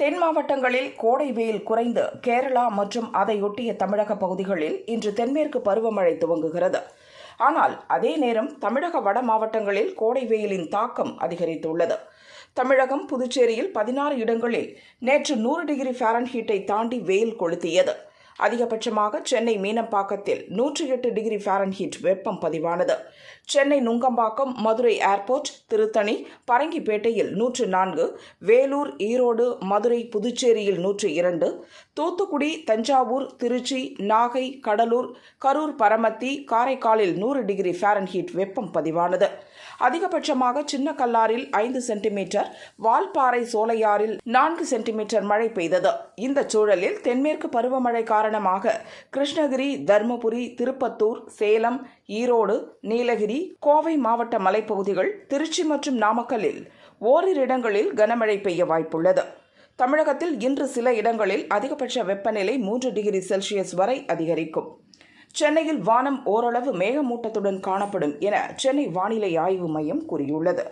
தென் மாவட்டங்களில் கோடை வெயில் குறைந்து கேரளா மற்றும் அதையொட்டிய தமிழக பகுதிகளில் இன்று தென்மேற்கு பருவமழை துவங்குகிறது. ஆனால் அதே நேரம் தமிழக வட மாவட்டங்களில் கோடை வெயிலின் தாக்கம் அதிகரித்துள்ளது. தமிழகம் புதுச்சேரியில் பதினாறு இடங்களில் நேற்று நூறு டிகிரி ஃபாரன்ஹீட்டை தாண்டி வெயில் கொளுத்தியது. அதிகபட்சமாக சென்னை மீனம்பாக்கத்தில் நூற்றி எட்டு டிகிரி ஃபாரன்ஹீட் வெப்பம் பதிவானது. சென்னை நுங்கம்பாக்கம் மதுரை ஏர்போர்ட் திருத்தணி பரங்கிப்பேட்டையில் நூற்று நான்கு வேலூர் ஈரோடு மதுரை புதுச்சேரியில் நூற்று இரண்டு தூத்துக்குடி தஞ்சாவூர் திருச்சி நாகை கடலூர் கரூர் பரமத்தி காரைக்காலில் நூறு டிகிரி ஃபாரன்ஹீட் வெப்பம் பதிவானது. அதிகபட்சமாக சின்ன கல்லாரில் ஐந்து சென்டிமீட்டர் வால்பாறை சோலையாறில் நான்கு சென்டிமீட்டர் மழை பெய்தது. இந்த சூழலில் தென்மேற்கு பருவமழை காரணமாக கிருஷ்ணகிரி தர்மபுரி திருப்பத்தூர் சேலம் ஈரோடு நீலகிரி கோவை மாவட்ட மலைப்பகுதிகள் திருச்சி மற்றும் நாமக்கல்லில் ஓரிரு இடங்களில் கனமழை பெய்ய வாய்ப்புள்ளது. தமிழகத்தில் இன்று சில இடங்களில் அதிகபட்ச வெப்பநிலை மூன்று டிகிரி செல்சியஸ் வரை அதிகரிக்கும். சென்னையில் வானம் ஓரளவு மேகமூட்டத்துடன் காணப்படும் என சென்னை வானிலை ஆய்வு மையம் கூறியுள்ளது.